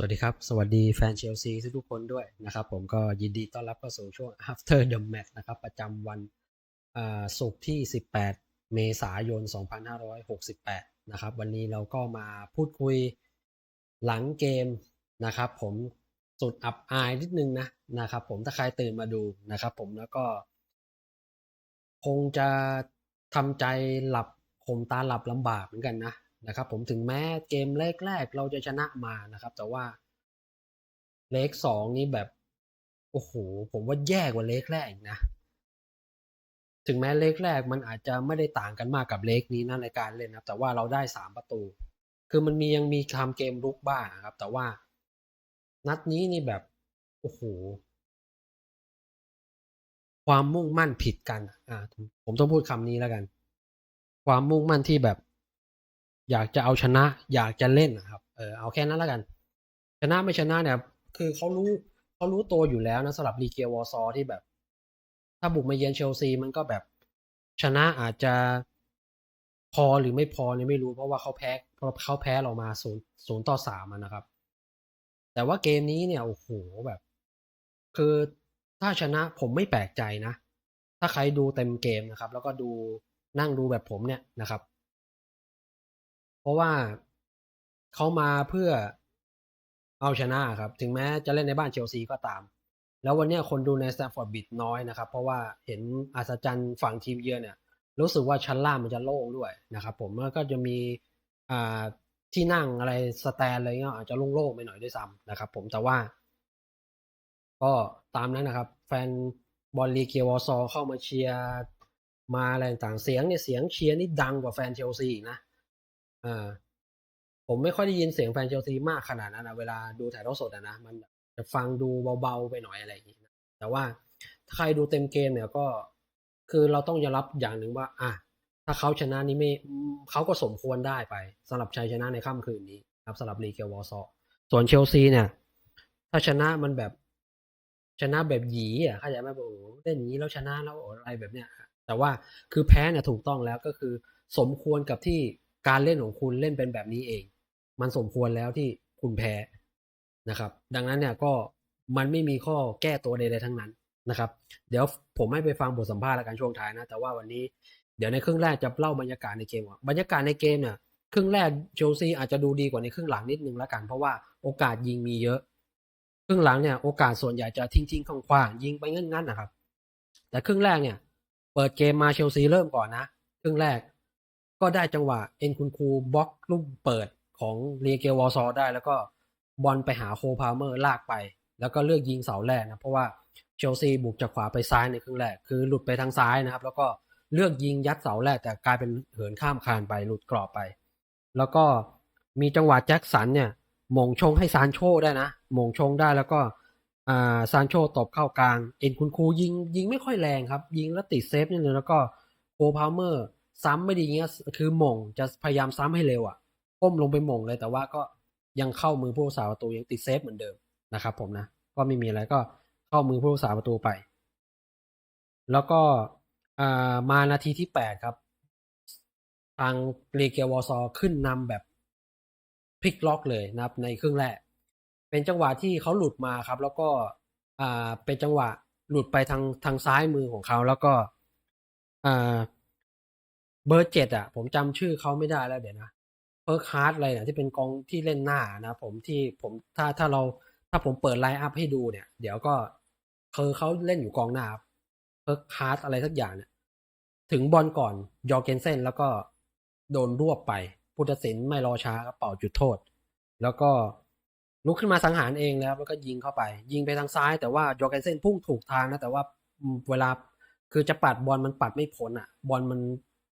สวัสดีครับ สวัสดีแฟนเชลซีทุกคนด้วยนะครับ ผมก็ยินดีต้อนรับเข้าสู่ช่วง after the match นะครับ ประจำวันศุกร์ที่ 18 เมษายน 2568 นะครับ วันนี้เราก็มาพูดคุยหลังเกมนะครับ ผมสุดอับอายนิดนึงนะนะครับ ผมถ้าใครตื่นมาดูนะครับ ผมแล้วก็ คงจะทำใจหลับคมตาหลับลำบากเหมือนกันนะ นะครับผมถึงแม้เกมแรกๆเราจะชนะมานะครับ แต่ว่าเลขสองนี่แบบ โอ้โห ผมว่าแย่กว่าเลขแรกอีกนะ ถึงแม้เลขแรกมันอาจจะไม่ได้ต่างกันมากกับเลขนี้นะในการเล่นนะแต่ว่าเราได้สามประตู คือมันมียังมีทำเกมรุกบ้างครับ แต่ว่า นัดนี้นี่แบบโอ้โหความมุ่งมั่นผิดกัน อ่า ผมต้องพูดคำนี้แล้วกัน ความมุ่งมั่นที่แบบ อยากจะเอาชนะ อยากจะเล่นนะครับ เออเอาแค่นั้นแล้วกัน ชนะไม่ชนะเนี่ย คือเขารู้เขารู้ตัวอยู่แล้วนะสำหรับลีเกียวอซอที่แบบ ถ้าบุกมาเยือนเชลซีมันก็แบบชนะอาจจะพอหรือไม่พอเนี่ยไม่รู้เพราะว่าเขาแพ้เพราะเขาแพ้เรามาศูนย์ศูนย์ต่อสามนะครับ แต่ว่าเกมนี้เนี่ยโอ้โหแบบ คือถ้าชนะผมไม่แปลกใจนะ ถ้าใครดูเต็มเกมนะครับ แล้วก็ดูนั่งดูแบบผมเนี่ยนะครับ ราะว่าเขามาเพื่อเอาชนะครับ ถึงแม้จะเล่นในบ้านเชลซีก็ตาม แล้ววันนี้คนดูในสแตมฟอร์ดบิดน้อยนะครับ เพราะว่าเห็นอัศจรรย์ฝั่งทีมเยือนเนี่ย รู้สึกว่าชั้นล่างมันจะโล่งด้วยนะครับ ผมแล้วก็จะมีอ่าที่นั่งอะไรสแตนอะไรเงี้ยอาจจะโล่งๆไปหน่อยด้วยซ้ำนะครับ ผมแต่ว่า ก็ตามนั้นนะครับ แฟนบอลลีเกียวอซอเข้ามาเชียร์มาอะไรต่างเสียงเนี่ยเสียงเชียร์นี่ดังกว่าแฟนเชลซีนะ อ่า ผมไม่ค่อยได้ยินเสียงแฟนเชลซีมากขนาดนั้นนะเวลาดูถ่ายทอดสดอะนะมันจะฟังดูเบาๆไปหน่อยอะไรอย่างนี้นะแต่ว่าถ้าใครดูเต็มเกมเนี่ยก็คือเราต้องยอมรับอย่างหนึ่งว่า อะถ้าเขาชนะนี่ไม่เขาก็สมควรได้ไปสำหรับชัยชนะในค่ำคืนนี้ครับสำหรับลีเกียวอซอส่วนเชลซีเนี่ย ถ้าชนะมันแบบชนะแบบหยีอะเข้าใจไหมบอกโอ้โหเล่นอย่างนี้แล้วชนะแล้วอะไรแบบเนี้ยแต่ว่าคือแพ้เนี่ยถูกต้องแล้วก็คือสมควรกับที่ การเล่นของคุณเล่นเป็นแบบนี้เอง มันสมควรแล้วที่คุณแพ้นะครับ ดังนั้นเนี่ยก็มันไม่มีข้อแก้ตัวใดๆทั้งนั้นนะครับ เดี๋ยวผมให้ไปฟังบทสัมภาษณ์แล้วกันช่วงท้ายนะ แต่ว่าวันนี้เดี๋ยวในครึ่งแรกจะเล่าบรรยากาศในเกมก่อนบรรยากาศในเกมเนี่ยครึ่งแรกเชลซีอาจจะดูดีกว่าในครึ่งหลังนิดนึงล้วกัน เพราะว่าโอกาสยิงมีเยอะ ครึ่งหลังเนี่ยโอกาสส่วนใหญ่จะทิ้งทิ้งๆคว่างๆยิงไปงั้นๆนะครับ แต่ครึ่งแรกเนี่ย เปิดเกมมาเชลซีเริ่มก่อนนะ ครึ่งแรก ก็ได้จังหวะเอ็นคุณคูบล็อกลูกเปิดของเรียเกวอซอได้ แล้วก็บอลไปหาโคพาเมอร์ลากไป แล้วก็เลือกยิงเสาแรกนะเพราะว่าเชลซีบุกจากขวาไปซ้ายในครึ่งแรกคือหลุดไปทางซ้ายนะครับ แล้วก็เลือกยิงยัดเสาแรกแต่กลายเป็นเหินข้ามคานไปหลุดกรอบไป แล้วก็มีจังหวะแจ็คสันเนี่ยมงชงให้ซานโชได้นะมงชงได้แล้วก็ซานโชตบเข้ากลาง เอ็นคุณครูยิงยิงไม่ค่อยแรงครับ ยิงแล้วติดเซฟนิดนึงแล้วก็โคพาเมอร์ ซ้ำไม่ดีเงี้ย คือหมงจะพยายามซ้ำให้เร็วอะก้มลงไปหมงเลยแต่ว่าก็ยังเข้ามือผู้รักษาประตูยังติดเซฟเหมือนเดิมนะครับ ผมนะก็ไม่มีอะไรก็เข้ามือผู้รักษาประตูไป แล้วก็อ่ามานาทีที่แปดครับ ทางเรเกียวอซอขึ้นนำแบบพลิกล็อกเลยนะครับ ในครึ่งแรก เป็นจังหวะที่เขาหลุดมาครับ แล้วก็อ่าเป็นจังหวะหลุดไปทางทางซ้ายมือของเขาแล้วก็อ่า เบอร์เจ็ดอะ ผมจำชื่อเขาไม่ได้แล้วเดี๋ยวนะเพิร์คฮาร์ดอะไรเนี่ยที่เป็นกองที่เล่นหน้านะผมที่ผมถ้าถ้าเราถ้าผมเปิดไลน์อัพให้ดูเนี่ย เดี๋ยวก็คือเขาเล่นอยู่กองหน้าเพิร์คฮาร์ดอะไรสักอย่างเนี่ยถึงบอลก่อนยอเกนเซนแล้วก็โดนรวบไปผู้ตัดสินไม่รอช้าก็เป่าจุดโทษ แล้วก็ลุกขึ้นมาสังหารเองแล้วแล้วก็ยิงเข้าไป ยิงไปทางซ้าย แต่ว่ายอเกนเซนพุ่งถูกทางนะแต่ว่าเวลาคือจะปัดบอลมันปัดไม่พ้นอะ บอลมัน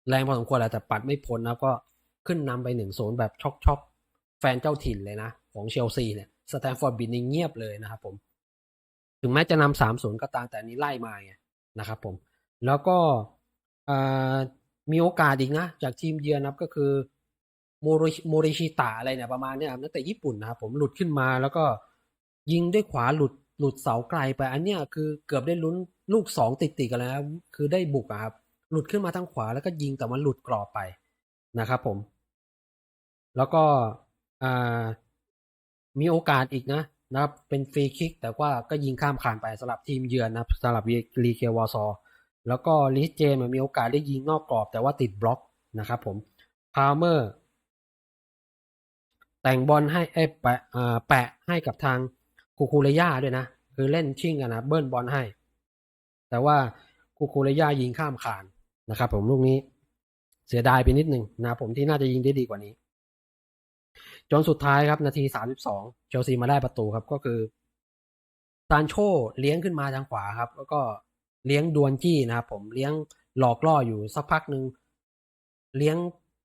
แรงพอสมควรแหละแต่ปัดไม่พ้นแล้วก็ขึ้นนำไปหนึ่งศูนย์แบบช็อกช็อกแฟนเจ้าถิ่นเลยนะ ของเชลซีเนี่ยสแตนฟอร์ดบินนี่เงียบเลยนะครับผม ถึงแม้จะนำสามศูนย์ก็ตามแต่นี้ไล่มาไงนะครับผม แล้วก็มีโอกาสอีกนะ จากทีมเยือนนะครับก็คือโมริโมริชิตะอะไรเนี่ยประมาณเนี้ยนักเตะญี่ปุ่นนะครับผมหลุดขึ้นมาแล้วก็ยิงด้วยขวาหลุดหลุดเสาไกลไปอันเนี้ยคือเกือบได้ลุ้นลูกสองติดๆกันแล้ว คือได้บุกครับ หลุดขึ้นมาทางขวาแล้วก็ยิงแต่มันหลุดกรอบไปนะครับผม แล้วก็มีโอกาสอีกนะนะครับเป็นฟรีคิก แต่ว่าก็ยิงข้ามคานไปสำหรับทีมเยือนนะสำหรับลีเกวอซอแล้วก็ลิสเจมมีโอกาสได้ยิงนอกกรอบ แต่ว่าติดบล็อกนะครับผมพาเมอร์แต่งบอลให้แปะแปะให้กับทางคูคูเรย่าด้วยนะ คือเล่นชิ่งกันนะเบิ้ลบอลให้ แต่ว่าคูคูเรย่ายิงข้ามคาน นะครับผมลูกนี้เสียดายไปนิดหนึ่งนะผมที่น่าจะยิงได้ดีกว่านี้ จนสุดท้ายครับนาที 32 เชลซีมาได้ประตูครับก็คือซานโชเลี้ยงขึ้นมาทางขวาครับ แล้วก็เลี้ยงดวนจี้นะครับผมเลี้ยงหลอกล่ออยู่สักพักหนึ่งเลี้ยง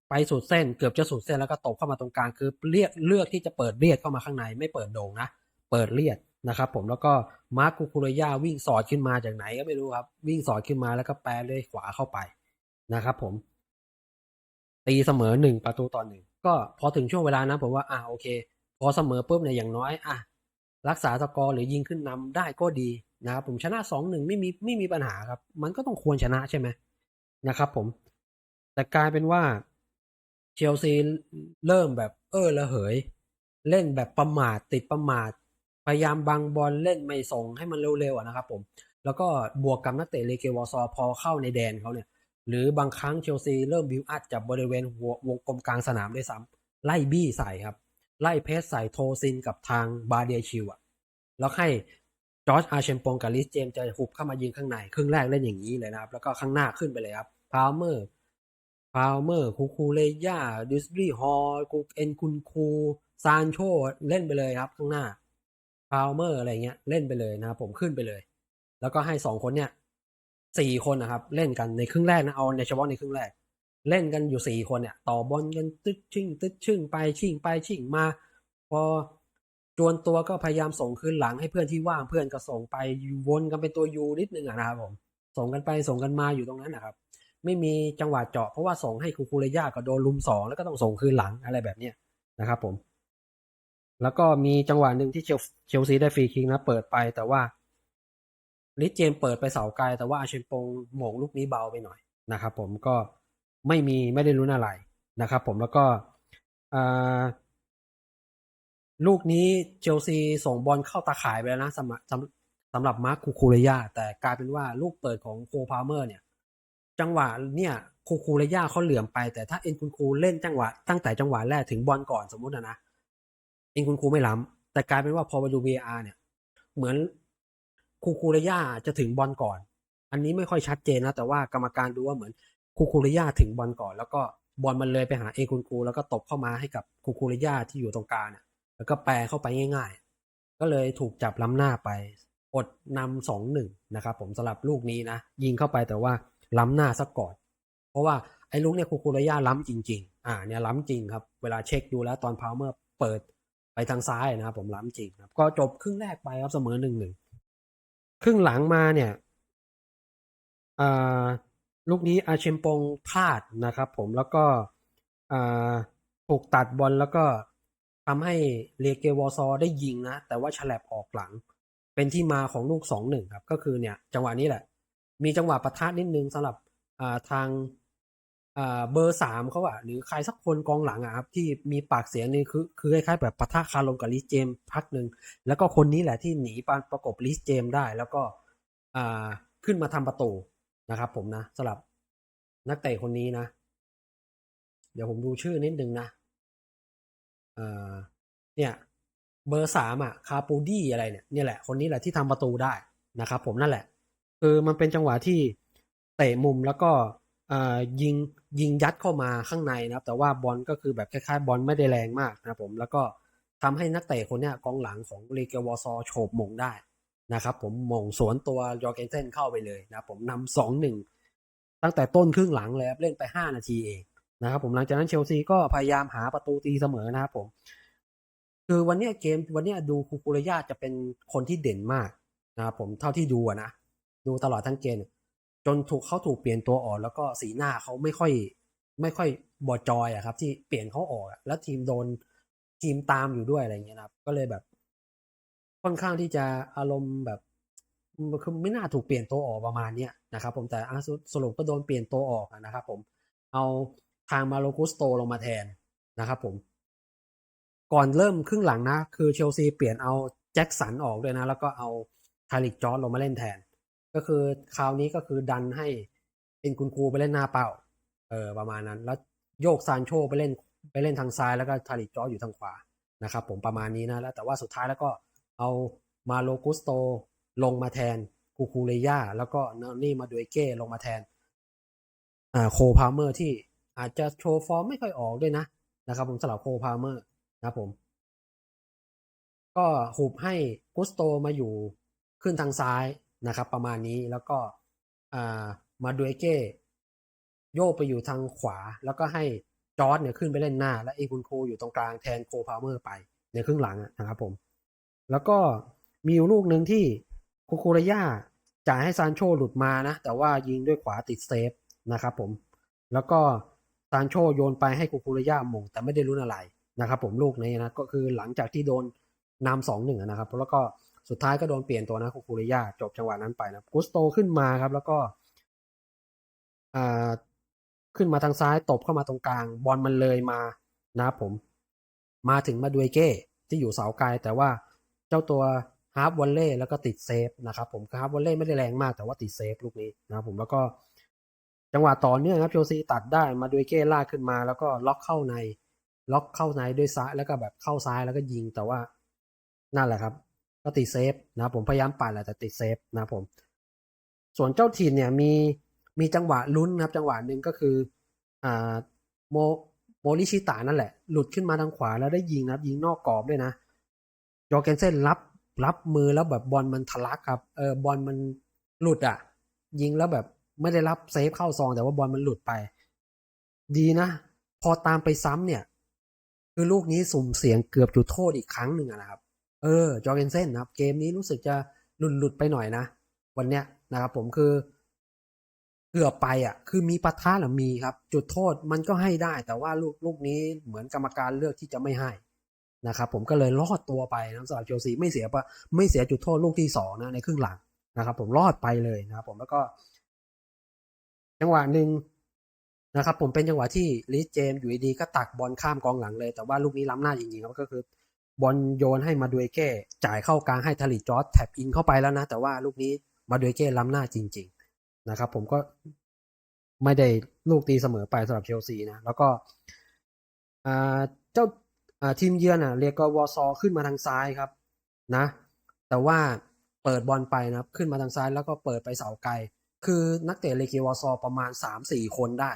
ไปสุดเส้น เกือบจะสุดเส้นแล้วก็ตบเข้ามาตรงกลางคือเรียกเลือกที่จะเปิดเลียดเข้ามาข้างในไม่เปิดโด่งนะ เปิดเลียด นะครับผมแล้วก็มาร์คคูคูเรย่าวิ่งสอดขึ้นมาจากไหนก็ไม่รู้ครับ วิ่งสอดขึ้นมาแล้วก็แปรเลยขวาเข้าไปนะครับผม ตีเสมอหนึ่งประตูต่อหนึ่งก็พอถึงช่วงเวลานั้นผมว่าอ่าโอเค พอเสมอปุ๊บเนี่ยอย่างน้อยอะรักษาสกอร์หรือยิงขึ้นนำได้ก็ดีนะครับผมชนะสองหนึ่งไม่มีไม่มีปัญหาครับ มันก็ต้องควรชนะใช่ไหมนะครับ ผม แต่กลายเป็นว่าเชลซีเริ่มแบบเออระเหย เล่นแบบประมาทติดประมาท พยายามบังบอลเล่นไม่ส่งให้มันเร็วๆนะครับผม แล้วก็บวกกับนักเตะเลเกวอซอพอเข้าในแดนเขาเนี่ย หรือบางครั้งเชลซีเริ่มบิวอัพจากบริเวณหัววงกลมกลางสนามด้วยซ้ำไล่บี้ใส่ครับ ไล่เพสใส่โทซินกับทางบาเดียชิวอะแล้วให้จอร์จอาเชมปงกับลิสเจมจะหุบเข้ามายิงข้างใน ครึ่งแรกเล่นอย่างนี้เลยนะครับ แล้วก็ข้างหน้าขึ้นไปเลยครับพาวเมอร์พาวเมอร์คูคูเลยาดิสบรีฮอลกูเอ็นคุนคูซานโชเล่นไปเลยครับข้างหน้า พาวเมอร์อะไรเงี้ยเล่นไปเลยนะครับผมขึ้นไปเลย แล้วก็ให้สองคนเนี่ยสี่คนนะครับ เล่นกันในครึ่งแรกนะเอาในเฉพาะในครึ่งแรก เล่นกันอยู่สี่คนเนี่ย ต่อบอลกันตึ๊ดชิ่งตึ๊ดชึ่งไปชิ่งไปชิ่งมา พอจวนตัวก็พยายามส่งคืนหลังให้เพื่อนที่ว่างเพื่อนก็ส่งไปวนกันเป็นตัวยูนิดนึงอะนะครับผมส่งกันไปส่งกันมาอยู่ตรงนั้นนะครับ ไม่มีจังหวะเจาะเพราะว่าส่งให้คูคูเรย่าก็โดนลุมสองแล้วก็ต้องส่งคืนหลังอะไรแบบเนี้ยนะครับผม แล้วก็มีจังหวะหนึ่งที่เชลเชลซีได้ฟรีคิกนะ เปิดไปแต่ว่าลิเจมเปิดไปเสาไกล แต่ว่าอาเชนปงโหม่งลูกนี้เบาไปหน่อยนะครับผมก็ไม่มีไม่ได้รุ้นอะไรนะครับผมแล้วก็ลูกนี้เชลซีส่งบอลเข้าตาข่ายไปแล้วนะสำหรับสำหรับมาร์คคูคูเรยาแต่กลายเป็นว่าลูกเปิดของโคพาเมอร์เนี่ย จังหวะเนี่ยคูคูเรยาเขาเหลื่อมไปแต่ถ้าเอ็นคุณคูเล่นจังหวะตั้งแต่จังหวะแรกถึงบอลก่อนสมมุตินะนะ เอ็นคุณครูไม่ล้ำแต่กลายเป็นว่าพอไปดู VAR เนี่ย เหมือนคูคูเรย่าจะถึงบอลก่อน อันนี้ไม่ค่อยชัดเจนนะ แต่ว่ากรรมการดูว่าเหมือนคูคูเรย่าถึงบอลก่อน แล้วก็บอลมันเลยไปหาเองคุนคูแล้วก็ตบเข้ามาให้กับคูคูเรย่าที่อยู่ตรงกลางเนี่ยแล้วก็แปลเข้าไปง่าย ๆ ก็เลยถูกจับล้ำหน้าไป อดนำสองหนึ่งนะครับผมสำหรับลูกนี้นะ ยิงเข้าไปแต่ว่าล้ำหน้าซะก่อน เพราะว่าไอ้ลูกเนี่ยคูคูเรย่าล้ำจริง ๆ อ่าเนี่ยล้ำจริงครับ เวลาเช็คดูแล้วตอนพาวเมอร์เปิด ไปทางซ้ายนะครับ ผมล้ำจริงครับ ก็จบครึ่งแรกไปครับเสมอหนึ่งหนึ่งครึ่งหลังมาเนี่ยลูกนี้อาเชมปงพลาดนะครับ ผมแล้วก็ถูกตัดบอลแล้วก็ทำให้เลเกวอซอได้ยิงนะ แต่ว่าฉลับออกหลัง เป็นที่มาของลูกสองหนึ่งครับ ก็คือเนี่ย จังหวะนี้แหละ มีจังหวะประทะนิดนึงสำหรับทาง เบอร์สามเขาอะหรือใครสักคนกองหลังอะครับที่มีปากเสียงนี่คือคือคล้ายๆแบบปะทะคารมกับลิสเจมพักหนึ่งแล้วก็คนนี้แหละที่หนีปานประกบลิสเจมได้แล้วก็ขึ้นมาทำประตูนะครับ ผมนะสำหรับนักเตะคนนี้นะ เดี๋ยวผมดูชื่อนิดนึงนะเนี่ยเบอร์สามอะคาปูดี้อะไรเนี่ยเนี่ยแหละคนนี้แหละที่ทำประตูได้นะครับ ผมนั่นแหละคือมันเป็นจังหวะที่เตะมุมแล้วก็ ยิงยิงยัดเข้ามาข้างในนะครับ แต่ว่าบอลก็คือแบบคล้ายๆบอลไม่ได้แรงมากนะครับผมแล้วก็ทำให้นักเตะคนนี้กองหลังของเลเกวอซอโฉบมงได้นะครับผมมงสวนตัวยอร์เกนเซนเข้าไปเลยนะผมนำสองหนึ่งตั้งแต่ต้นครึ่งหลังเลยครับเล่นไปห้านาทีเองนะครับผมหลังจากนั้นเชลซีก็พยายามหาประตูตีเสมอนะครับผม คือวันนี้เกมวันนี้ดูคูคูเรยาจะเป็นคนที่เด่นมากนะครับผมเท่าที่ดูนะ ดูตลอดทั้งเกม จนถูกเขาถูกเปลี่ยนตัวออก แล้วก็สีหน้าเขาไม่ค่อย ไม่ค่อยบอจอยอะครับ ที่เปลี่ยนเขาออกแล้วทีมโดนทีมตามอยู่ด้วยอะไรเงี้ยนะครับ ก็เลยแบบ ค่อนข้างที่จะอารมณ์แบบคือไม่น่าถูกเปลี่ยนตัวออกประมาณเนี้ยนะครับ ผมแต่สรุปก็โดนเปลี่ยนตัวออกนะครับ ผมเอาทางมาโลกุสโตลงมาแทนนะครับ ผม ก่อนเริ่มครึ่งหลังนะ คือเชลซีเปลี่ยนเอาแจ็คสันออกด้วยนะ แล้วก็เอาทาริกจอร์ดลงมาเล่นแทน ก็คือคราวนี้ก็คือดันให้เป็นคุณครูไปเล่นหน้าเป้า เออประมาณนั้น แล้วโยกซานโชไปเล่นไปเล่นทางซ้ายแล้วก็ทาริจอร์อยู่ทางขวานะครับผมประมาณนี้นะแล้วแต่ว่าสุดท้ายแล้วก็เอามาโลกุสโตลงมาแทนคูคูเรย่าแล้วก็นี่มาดูเอเก้ลงมาแทนอ่าโคพาเมอร์ที่อาจจะโชว์ฟอร์มไม่ค่อยออกด้วยนะนะครับผมสำหรับโคพาเมอร์นะผม ก็หุบให้กุสโตมาอยู่ขึ้นทางซ้าย นะครับ ประมาณนี้แล้วก็มาดูเอเก้โยกไปอยู่ทางขวา แล้วก็ให้จอร์ดเนี่ยขึ้นไปเล่นหน้า และเอกุนโคอยู่ตรงกลางแทนโคพาวเมอร์ไปในครึ่งหลังนะครับผม แล้วก็มีอยู่ลูกหนึ่งที่คูคูระยาจ่ายให้ซานโชหลุดมานะ แต่ว่ายิงด้วยขวาติดเซฟนะครับผม แล้วก็ซานโชโยนไปให้คูคูระยาหมงแต่ไม่ได้รุ้นอะไรนะครับผมลูกนี้นะก็คือหลังจากที่โดนนำสองหนึ่งนะครับแล้วก็ สุดท้ายก็โดนเปลี่ยนตัวนะคูระยาจบจังหวะนั้นไปนะกุสโตขึ้นมาครับ แล้วก็อ่าขึ้นมาทางซ้ายตบเข้ามาตรงกลาง บอลมันเลยมานะครับผม มาถึงมาดูเอเก้ที่อยู่เสาไกลแต่ว่าเจ้าตัวฮาร์ฟวอลเล่แล้วก็ติดเซฟนะครับผมฮาร์ฟวอลเล่ไม่ได้แรงมากแต่ว่าติดเซฟลูกนี้นะครับผมแล้วก็จังหวะต่อเนื่องครับเชลซีตัดได้มาดูเอเก้ลากขึ้นมา แล้วก็ล็อกเข้าใน ล็อกเข้าในด้วยซ้ายแล้วก็แบบเข้าซ้ายแล้วก็ยิงแต่ว่านั่นแหละครับ ก็ติดเซฟนะผมพยายามปั่นแหละแต่ติดเซฟนะผม ส่วนเจ้าถิ่นเนี่ยมีมีจังหวะลุ้นนะครับ จังหวะหนึ่งก็คืออ่าโมโมริชิตานั่นแหละ หลุดขึ้นมาทางขวาแล้วได้ยิงนะครับ ยิงนอกกรอบด้วยนะจอเกนเซนรับรับมือแล้วแบบบอลมันทะลักครับเออบอลมันหลุดอะ ยิงแล้วแบบไม่ได้รับเซฟเข้าซอง แต่ว่าบอลมันหลุดไป ดีนะ พอตามไปซ้ำเนี่ย คือลูกนี้สุ่มเสียงเกือบจุดโทษอีกครั้งหนึ่งอะนะครับ เออจอร์เกนเซนนะครับ เกมนี้รู้สึกจะหลุดหลุดไปหน่อยนะ วันเนี้ยนะครับผมคือเกือบไปอะ คือมีปะทะหรือมีครับ จุดโทษมันก็ให้ได้ แต่ว่าลูกลูกนี้เหมือนกรรมการเลือกที่จะไม่ให้นะครับผมก็เลยรอดตัวไปนะสำหรับเชลซีไม่เสียปะไม่เสียจุดโทษลูกที่สองนะในครึ่งหลังนะครับ ผมรอดไปเลยนะครับ ผมแล้วก็ จังหวะหนึ่งนะครับ ผมเป็นจังหวะที่ลิสเจมอยู่ดีๆก็ตักบอลข้ามกองหลังเลยแต่ว่าลูกนี้ล้ำหน้าจริงๆครับก็คือ บอลโยนให้มาดูเอเก้จ่ายเข้ากลางให้ทาริจอร์ดแท็บอินเข้าไปแล้วนะ แต่ว่าลูกนี้มาดูเอเก้ล้ำหน้าจริง ๆ นะครับ ผมก็ไม่ได้ลูกตีเสมอไปสำหรับเชลซีนะ แล้วก็อ่าเจ้าอ่าทีมเยือนอะเรียกวอซอขึ้นมาทางซ้ายครับนะ แต่ว่าเปิดบอลไปนะขึ้นมาทางซ้ายแล้วก็เปิดไปเสาไกล คือนักเตะเลเกวอซอประมาณสามสี่คนได้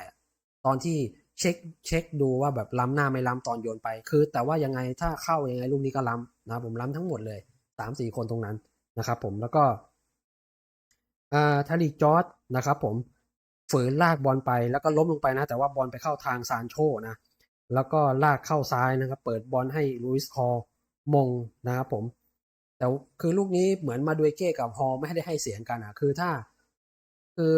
ตอนที่ เช็คเช็คดูว่าแบบล้ำหน้าไม่ล้ำตอนโยนไป คือ แต่ว่ายังไงถ้าเข้ายังไงลูกนี้ก็ล้ำนะผมล้ำทั้งหมดเลยสามสี่คนตรงนั้นนะครับผมแล้วก็อ่าทาริกจอร์ดนะครับผมฝืนลากบอลไปแล้วก็ล้มลงไปนะ แต่ว่าบอลไปเข้าทางซานโชนะแล้วก็ลากเข้าซ้ายนะครับ เปิดบอลให้ลุยส์คอร์มงนะครับผม แต่คือลูกนี้เหมือนมาดูเก้กับฮอลไม่ได้ให้เสียงกันอะ คือถ้า คือ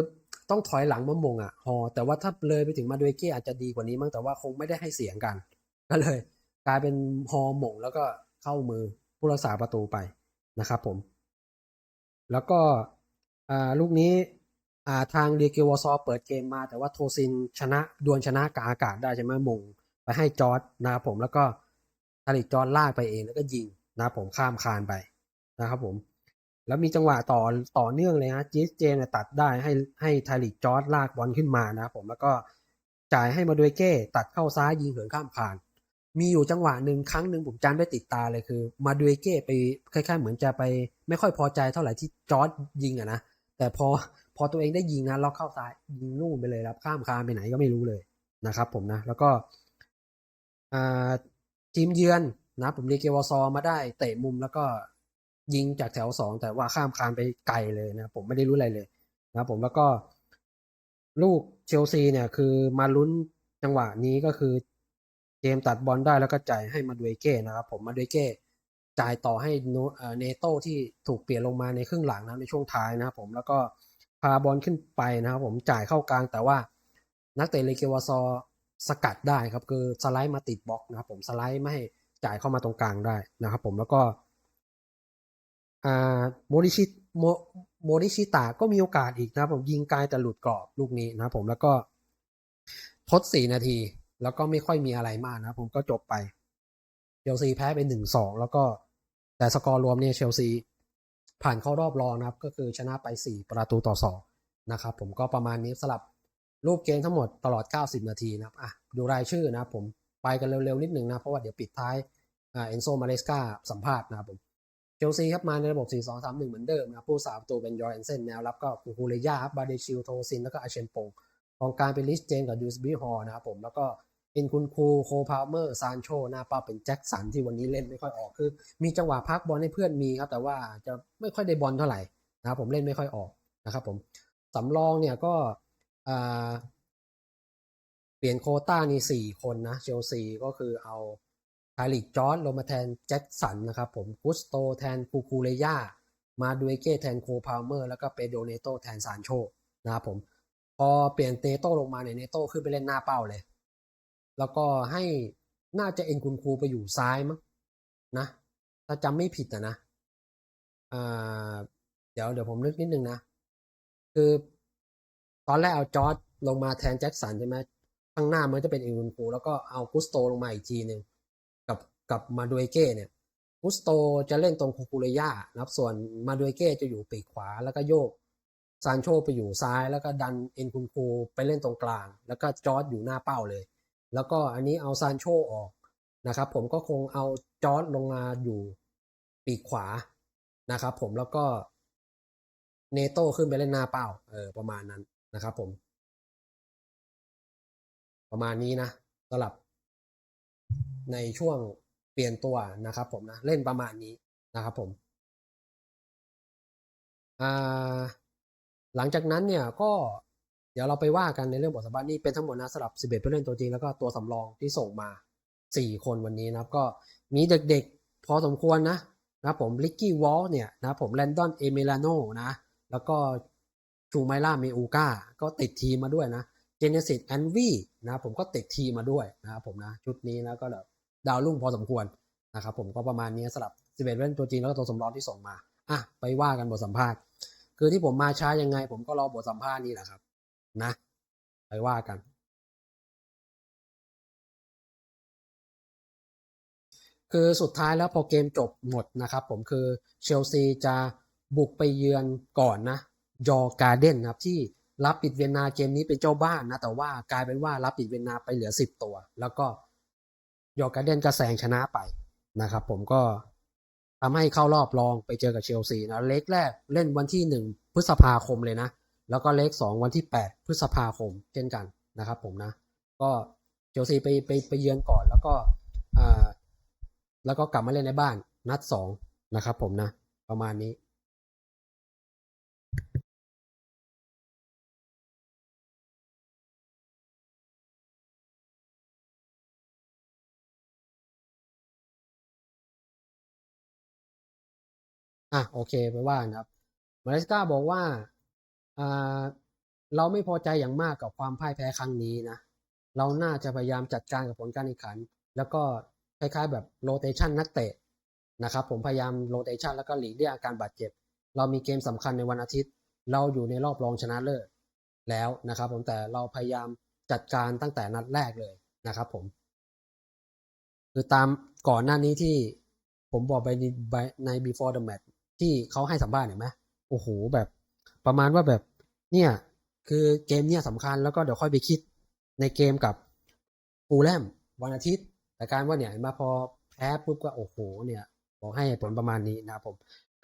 ต้องถอยหลังมามงอะฮอแต่ว่าถ้าเลยไปถึงมาดูเก้อาจจะดีกว่านี้มั้งแต่ว่าคงไม่ได้ให้เสียงกัน ก็เลย กลายเป็นฮอหมงแล้วก็เข้ามือผู้รักษาประตูไปนะครับผม แล้วก็ลูกนี้ทางเรียเกวอซอเปิดเกมมา แต่ว่าโทซินชนะดวลชนะกาอากาศได้ใช่ไหมมงไปให้จอร์ดนะครับผมแล้วก็ทาริจอร์ดลากไปเองแล้วก็ยิงนะครับผมข้ามคานไปนะครับผม แล้วมีจังหวะต่อต่อเนื่องเลยฮะจีสเจนตัดได้ให้ให้ทาริกจอร์ดลากบอลขึ้นมานะผมแล้วก็จ่ายให้มาดูเก้ตัดเข้าซ้ายยิงเหินข้ามคาน มีอยู่จังหวะหนึ่งครั้งหนึ่งผมจำได้ติดตาเลยคือ มาดูเก้ไปคล้ายๆ เหมือนจะไป ไม่ค่อยพอใจเท่าไหร่ที่จอร์ดยิงอะนะแต่พอพอตัวเองได้ยิงนะล็อกเข้าซ้ายยิงนู่นไปเลยครับข้ามคานไปไหนก็ไม่รู้เลยนะครับ ผมนะ แล้วก็ทีมเยือนนะผมเรียกเกวอซอมาได้เตะมุมแล้วก็ ยิงจากแถวสองแต่ว่าข้ามคานไปไกลเลยนะ ผมไม่ได้รู้อะไรเลยนะผมแล้วก็ ลูกเชลซีเนี่ย คือมาลุ้นจังหวะนี้ก็คือเกมตัดบอลได้แล้วก็จ่ายให้มาดูเก้นะครับ ผมมาดูเก้จ่ายต่อให้เนโต้ที่ถูกเปลี่ยนลงมาในครึ่งหลังนะในช่วงท้ายนะครับผมแล้วก็พาบอลขึ้นไปนะครับผมจ่ายเข้ากลางแต่ว่านักเตะเลเกวาซอสกัดได้ครับคือสไลด์มาติดบล็อกนะครับผมสไลด์ไม่ให้จ่ายเข้ามาตรงกลางได้นะครับผมแล้วก็ อ่าโมริชิโมโมริชิตาก็มีโอกาสอีกนะผมยิงไกลแต่หลุดกรอบลูกนี้นะผมแล้วก็ทดสี่นาที แล้วก็ไม่ค่อยมีอะไรมากนะผมก็จบไปเชลซีแพ้ไปหนึ่งสองแล้วก็แต่สกอร์รวมเนี่ยเชลซีผ่านเข้ารอบรองนะครับ ก็คือชนะไป 4 ประตูต่อ2นะครับผมก็ประมาณนี้สลับรูปเกมทั้งหมดตลอด 90 นาทีนะครับอะดูรายชื่อนะครับผมไปกันเร็วๆนิดหนึ่งนะ เพราะว่าเดี๋ยวปิดท้ายอ่าเอนโซมาเลสกาสัมภาษณ์นะครับผม เชลซีครับมาในระบบ 4-2-3-1 เหมือนเดิมนะครับผู้สามตัวเป็นยอร์เอนเซนแนวรับก็คูคูเรย่าครับบาเดชิลโทซินแล้วก็อาเชนโปงกองการเป็นลิสเจนกับยูสบีฮอร์นะครับผมแล้วก็เป็นคุณครูโคพาวเมอร์ซานโชหน้าเป้าเป็นแจ็คสันที่วันนี้เล่นไม่ค่อยออกคือ มีจังหวะพักบอลให้เพื่อนมีครับแต่ว่าจะไม่ค่อยได้บอลเท่าไหร่นะครับผมเล่นไม่ค่อยออกนะครับผมสำรองเนี่ยก็เปลี่ยนโคต้านี่สี่คนนะเชลซีก็คือเอา ไทลิจอร์ดลงมาแทนแจ็คสันนะครับผมกุสโตแทนคูคูเรย่ามาดูเอเก้แทนโคพาวเมอร์แล้วก็เปโดเนโตแทนซานโชนะครับผมพอเปลี่ยนเตโต้ลงมาเนี่ยเนโต้ขึ้นไปเล่นหน้าเป้าเลย แล้วก็ให้น่าจะเอ็นคุณครูไปอยู่ซ้ายมั้งนะ ถ้าจำไม่ผิดนะนะเดี๋ยวเดี๋ยวผมนึกนิดนึงนะ คือตอนแรกเอาจอร์ดลงมาแทนแจ็คสันใช่ไหมข้างหน้ามันจะเป็นเอ็นคุณครูแล้วก็เอากุสโตลงมาอีกทีหนึ่ง กับมาดูเอเก้เนี่ยกุสโตจะเล่นตรงคูคูเรย่านะครับส่วนมาดูเอเก้จะอยู่ปีกขวาแล้วก็โยกซานโชไปอยู่ซ้ายแล้วก็ดันเอ็นคุนคูไปเล่นตรงกลาง แล้วก็จอร์ดอยู่หน้าเป้าเลย แล้วก็อันนี้เอาซานโชออกนะครับ ผมก็คงเอาจอร์ดลงมาอยู่ปีกขวานะครับ ผมแล้วก็เนโต้ขึ้นไปเล่นหน้าเป้าเออประมาณนั้นนะครับ ผม ประมาณนี้นะสำหรับในช่วง ปลี่ยนตัวนะครับผมนะเล่นประมาณนี้นะครับผมหลังจากนั้นเนี่ยก็เดี๋ยวเราไปว่ากันในเรื่องบทสัมภาษณ์นี่เป็นทั้งหมดนะสำหรับ 11 ผู้เล่นตัวจริงแล้วก็ตัวสำรองที่ส่งมา 4 คนวันนี้นะครับก็มีเด็กๆ พอสมควรนะนะผมลิกกี้วอลเนี่ยนะผมแลนดอนเอเมลาโนนะแล้วก็ชูไมล่าเมอูกาก็ติดทีมมาด้วยนะเจเนซิสแอนวีนะผมก็ติดทีมมาด้วยนะครับผมนะชุดนี้นะก็แบบ ดาวรุ่งพอสมควรนะครับผมก็ประมาณนี้สำหรับ 11เล่นตัวจริงแล้วก็ตัวสำรองที่ส่งมาอะไปว่ากันบทสัมภาษณ์ คือที่ผมมาช้ายังไง ผมก็รอบทสัมภาษณ์นี่แหละครับ นะ ไปว่ากัน คือสุดท้ายแล้วพอเกมจบหมดนะครับผมคือเชลซีจะบุกไปเยือนก่อนนะยอการ์เด้นครับที่รับปิดเวียนนาเกมนี้เป็นเจ้าบ้านนะแต่ว่ากลายเป็นว่ารับปิดเวียนนาไปเหลือ 10 ตัว แล้วก็ ยอร์การ์เดนก็แซงชนะไปนะครับ ผมก็ทำให้เข้ารอบรองไปเจอกับเชลซีนะเล็กแรกเล่นวันที่ 1 พฤษภาคมเลยนะ แล้วก็เล็ก 2 วันที่ 8 พฤษภาคมเช่นกันนะครับ ผมนะ ก็เชลซีไปไปไปเยือนก่อนแล้วก็อ่าแล้วก็กลับมาเล่นในบ้านนัด 2 นะครับ ผมนะ ประมาณนี้ อะโอเคไปว่านะครับมาเลสกาบอกว่าอ่าเราไม่พอใจอย่างมากกับความพ่ายแพ้ครั้งนี้นะ เราน่าจะพยายามจัดการกับผลการแข่งขัน แล้วก็คล้ายๆแบบโรเตชันนักเตะนะครับ ผมพยายามโรเตชันแล้วก็หลีกเลี่ยงอาการบาดเจ็บ เรามีเกมสำคัญในวันอาทิตย์ เราอยู่ในรอบรองชนะเลิศแล้วนะครับ ผมแต่เราพยายามจัดการตั้งแต่นัดแรกเลยนะครับ ผม คือตามก่อนหน้านี้ที่ผมบอกไปใน before the match ที่เขาให้สัมภาษณ์เห็นไหมโอ้โหแบบ ประมาณว่าแบบเนี่ยคือเกมเนี่ยสำคัญแล้วก็เดี๋ยวค่อยไปคิดในเกมกับฟูลแลมวันอาทิตย์ แต่การว่าเนี่ยมาพอแพ้ปุ๊บก็โอ้โหเนี่ยบอกให้ผลประมาณนี้นะครับผม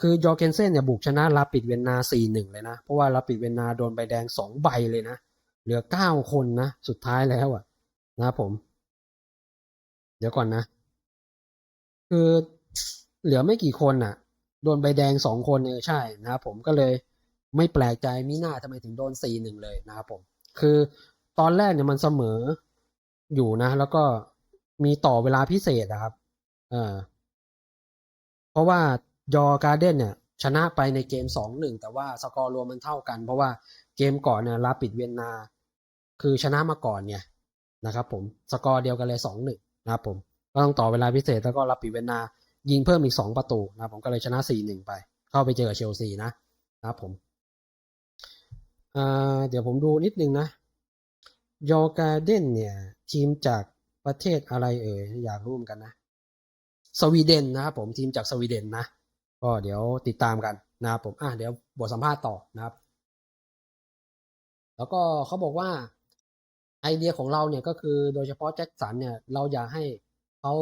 คือยอร์เกนเซนเนี่ยบุกชนะลาปิดเวียนนา4-1เลยนะ เพราะว่าลาปิดเวียนนาโดนใบแดง2ใบเลยนะ เหลือ9คนนะ สุดท้ายแล้วอะ นะครับผม เดี๋ยวก่อนนะ คือเหลือไม่กี่คนอะ โดนใบแดงสองคนเออใช่นะครับผมก็เลยไม่แปลกใจมิน่าทำไมถึงโดนสี่หนึ่งเลยนะครับผม คือตอนแรกเนี่ยมันเสมออยู่นะ แล้วก็มีต่อเวลาพิเศษนะครับเออเพราะว่ายอการ์เด้นเนี่ย ชนะไปในเกมสองหนึ่งแต่ว่าสกอร์รวมมันเท่ากัน เพราะว่าเกมก่อนเนี่ยลาปิดเวียนนา คือชนะมาก่อนเนี่ยนะครับผมสกอร์เดียวกันเลยสองหนึ่งนะครับผมก็ต้องต่อเวลาพิเศษแล้วก็ลาปิดเวียนนา ยิงเพิ่มอีกสองประตูนะผมก็เลยชนะสี่หนึ่งไป เข้าไปเจอเชลซีนะนะครับผมเดี๋ยวผมดูนิดนึงนะยอการเดนเนี่ย ทีมจากประเทศอะไรเอ่ยอยากรู้เหมือนกันนะ สวีเดนนะครับผมทีมจากสวีเดนนะก็เดี๋ยวติดตามกันนะครับผมอะเดี๋ยวบทสัมภาษณ์ต่อนะครับ แล้วก็เขาบอกว่าไอเดียของเราเนี่ยก็คือโดยเฉพาะแจ็คสันเนี่ย เราอยากให้เขา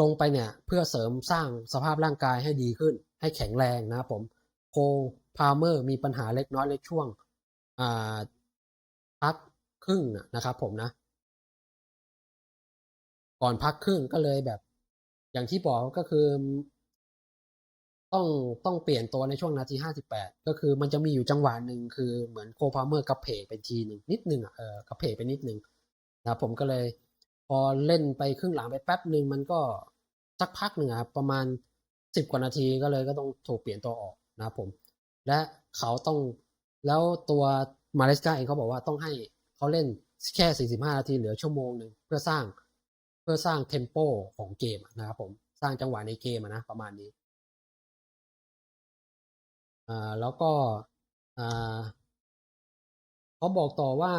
ลงไปเนี่ยเพื่อเสริมสร้างสภาพร่างกายให้ดีขึ้น ให้แข็งแรงนะครับผมโคพาเมอร์มีปัญหาเล็กน้อยในช่วงอ่าพักครึ่งนะครับผมนะ ก่อนพักครึ่งก็เลยแบบ อย่างที่บอกก็คือ ต้องต้องเปลี่ยนตัวในช่วงนาทีห้าสิบแปดก็คือมันจะมีอยู่จังหวะหนึ่งคือเหมือนโคพาเมอร์กระเพกเป็นทีหนึ่งนิดหนึ่งอะเออกระเพกไปนิดหนึ่งนะผมก็เลย พอเล่นไปครึ่งหลังไปแป๊บหนึ่งมันก็สักพักหนึ่งครับประมาณสิบกว่านาทีก็เลยก็ต้องถูกเปลี่ยนตัวออกนะครับผม และเขาต้องแล้วตัวมาเลสกาเองเขาบอกว่าต้องให้เขาเล่นแค่ 45 นาทีเหลือชั่วโมงหนึ่งเพื่อสร้างเพื่อสร้างเทมโปของเกมนะครับผมสร้างจังหวะในเกมนะประมาณนี้อ่าแล้วก็อ่าเขาบอกต่อว่า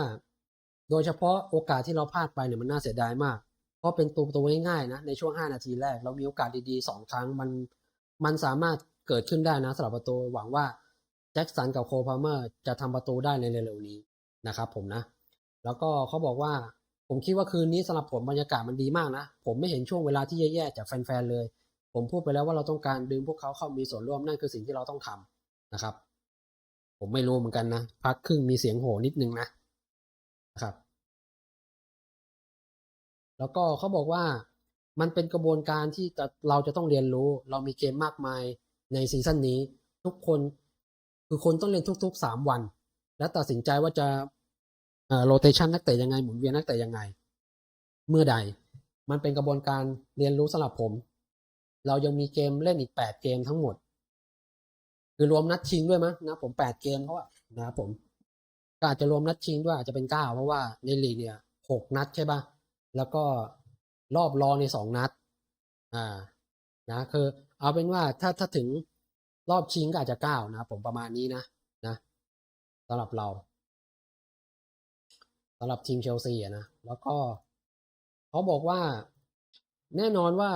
โดยเฉพาะโอกาสที่เราพลาดไปเนี่ยมันน่าเสียดายมาก เพราะเป็นตัวตัวง่ายๆนะในช่วง 5 นาทีแรก เรามีโอกาสดีๆ 2 ครั้งมันมันสามารถเกิดขึ้นได้นะสำหรับประตูหวังว่าแจ็คสันกับโคพาเมอร์จะทำประตูได้ในเร็วๆนี้นะครับผมนะ แล้วก็เขาบอกว่าผมคิดว่าคืนนี้สำหรับผมบรรยากาศมันดีมากนะ ผมไม่เห็นช่วงเวลาที่แย่ๆจากแฟนๆเลย ผมพูดไปแล้วว่าเราต้องการดึงพวกเขาเข้ามีส่วนร่วมนั่นคือสิ่งที่เราต้องทำนะครับ ผมไม่รู้เหมือนกันนะพักครึ่งมีเสียงโห่นิดนึงนะ นะครับ แล้วก็เขาบอกว่ามันเป็นกระบวนการที่จะเราจะต้องเรียนรู้ เรามีเกมมากมายในซีซั่นนี้ ทุกคนคือคนต้องเรียนทุกๆสามวัน และตัดสินใจว่าจะเอ่อโรเตชันนักเตะยังไงหมุนเวียนนักเตะยังไง เมื่อใด มันเป็นกระบวนการเรียนรู้สำหรับผม เรายังมีเกมเล่นอีกแปดเกมทั้งหมด คือรวมนัดชิงด้วยมั้งนะผมแปดเกมเขาอะนะครับผม ก็อาจจะรวมนัดชิงด้วยอาจจะเป็นเก้าเพราะว่าในลีกเนี่ยหกนัดใช่ปะแล้วก็รอบรองในสองนัด อ่า นะ คือ เอาเป็นว่าถ้าถ้าถึงรอบชิงก็อาจจะเก้านะผมประมาณนี้นะ นะสำหรับเราสำหรับทีมเชลซีนะ แล้วก็เขาบอกว่าแน่นอนว่า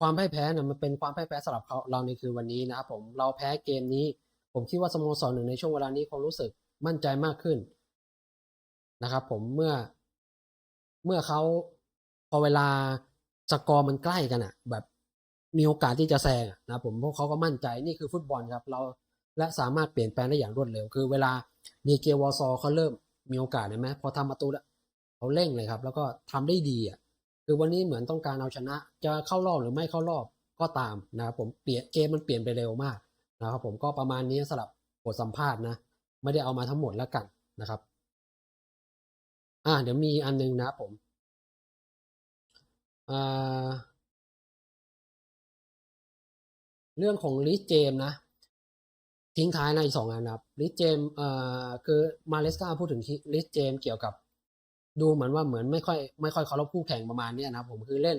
ความพ่ายแพ้นี่ยมันเป็นความพ่ายแพ้สำหรับเขาเราในคืนวันนี้นะครับผมเราแพ้เกมนี้ ผมคิดว่าสโมสรหนึ่งในช่วงเวลานี้คงรู้สึก มั่นใจมากขึ้นนะครับ ผมเมื่อเมื่อเขาพอเวลาสกอร์มันใกล้กันอะแบบมีโอกาสที่จะแซงนะผมพวกเขาก็มั่นใจนี่คือฟุตบอลครับ เราและสามารถเปลี่ยนแปลงได้อย่างรวดเร็ว คือเวลาดีเกวอซอเขาเริ่มมีโอกาสเห็นไหมพอทำประตูแล้วเขาเร่งเลยครับ แล้วก็ทำได้ดีอะคือวันนี้เหมือนต้องการเอาชนะ จะเข้ารอบหรือไม่เข้ารอบก็ตามนะครับผมเปลี่ยนเกมมันเปลี่ยนไปเร็วมากนะครับผมก็ประมาณนี้สำหรับบทสัมภาษณ์นะ ไม่ได้เอามาทั้งหมดแล้วกันนะครับ อ่าเดี๋ยวมีอันนึงนะผมอ่าเรื่องของลิสเจมนะทิ้งท้ายในอีกสองอันนะครับลิสเจมเอ่อคือมาเลสกาพูดถึงลิสเจมเกี่ยวกับ ดูเหมือนว่าเหมือนไม่ค่อยไม่ค่อยเคารพคู่แข่งประมาณนี้นะผมคือเล่น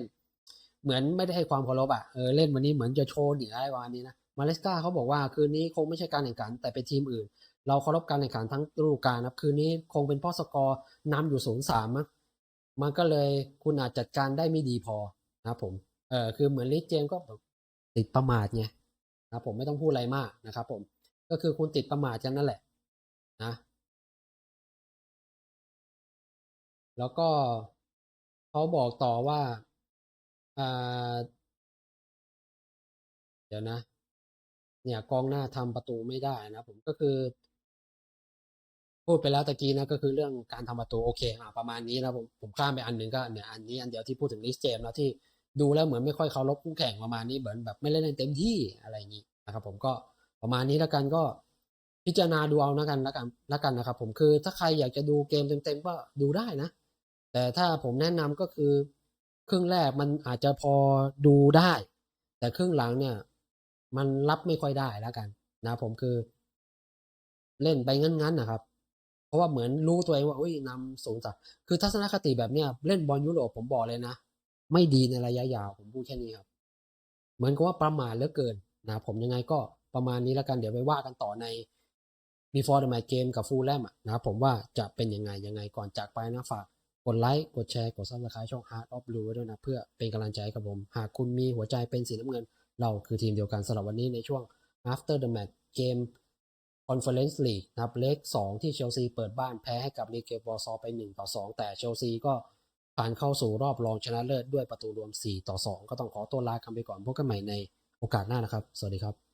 เหมือนไม่ได้ให้ความเคารพอะเออเล่นวันนี้เหมือนจะโชว์เหนืออะไรประมาณนี้นะมาเลสกาเขาบอกว่าคืนนี้คงไม่ใช่การแข่งขันแต่เป็นทีมอื่น เราเคารพการแข่งขันทั้งฤดูกาลนะครับคืนนี้คงเป็นพ่อสกอร์นำอยู่ศูนย์สามมั้งมันก็เลยคุณอาจจัดการได้ไม่ดีพอนะครับผมเออคือเหมือนลิเจมก็ติดประมาทไงนะผมไม่ต้องพูดอะไรมากนะครับผมก็คือคุณติดประมาทกันนั่นแหละนะแล้วก็เขาบอกต่อว่าอ่าเดี๋ยวนะ เนี่ยกองหน้าทำประตูไม่ได้นะผมก็คือ พูดไปแล้วตะกี้นะก็คือเรื่องการทำประตูโอเคอ่าประมาณนี้นะผมผมข้ามไปอันหนึ่งก็เนี่ยอันนี้อันเดียวที่พูดถึงลิสเจมนะที่ดูแล้วเหมือนไม่ค่อยเคารพคู่แข่งประมาณนี้เหมือนแบบไม่เล่นเต็มที่อะไรอย่างนี้นะครับผมก็ประมาณนี้แล้วกันก็พิจารณาดูเอาแล้วกันแล้วกันแล้วกันนะครับ ผมคือถ้าใครอยากจะดูเกมเต็มๆก็ดูได้นะ แต่ถ้าผมแนะนำก็คือ ครึ่งแรกมันอาจจะพอดูได้ แต่ครึ่งหลังเนี่ย มันรับไม่ค่อยได้แล้วกัน นะ ผมคือ เล่นไปงั้นๆนะครับ ราะว่าเหมือนรู้ตัวเองว่าอุ้ยนำสูงสักคือทัศนคติแบบเนี้ยเล่นบอลยุโรปผมบอกเลยนะ ไม่ดีในระยะยาวผมพูดแค่นี้ครับ เหมือนกับว่าประมาทเหลือเกินนะผมยังไงก็ประมาณนี้แล้วกันเดี๋ยวไปว่ากันต่อในมีฟอร์ดมายเกมกับฟูลแลมนะครับผมว่าจะเป็นยังไงยังไงก่อนจากไปนะฝากกดไลค์กดแชร์กด subscribe ช่อง Heart of Blue ไว้ด้วยนะ เพื่อเป็นกำลังใจกับผม หากคุณมีหัวใจเป็นสีน้ำเงิน เราคือทีมเดียวกันสำหรับวันนี้ในช่วง after the match อนเฟอเรนซ์ลีกนะครับเลข2ที่เชลซีเปิดบ้านแพ้ให้กับลีเกบอร์ซอไป 1 ต่อ 2 แต่เชลซีก็ผ่านเข้าสู่รอบรองชนะเลิศด้วยประตูรวม 4 ต่อ 2 ก็ต้องขอตัวลากันไปก่อนพบกันใหม่ในโอกาสหน้านะครับ สวัสดีครับ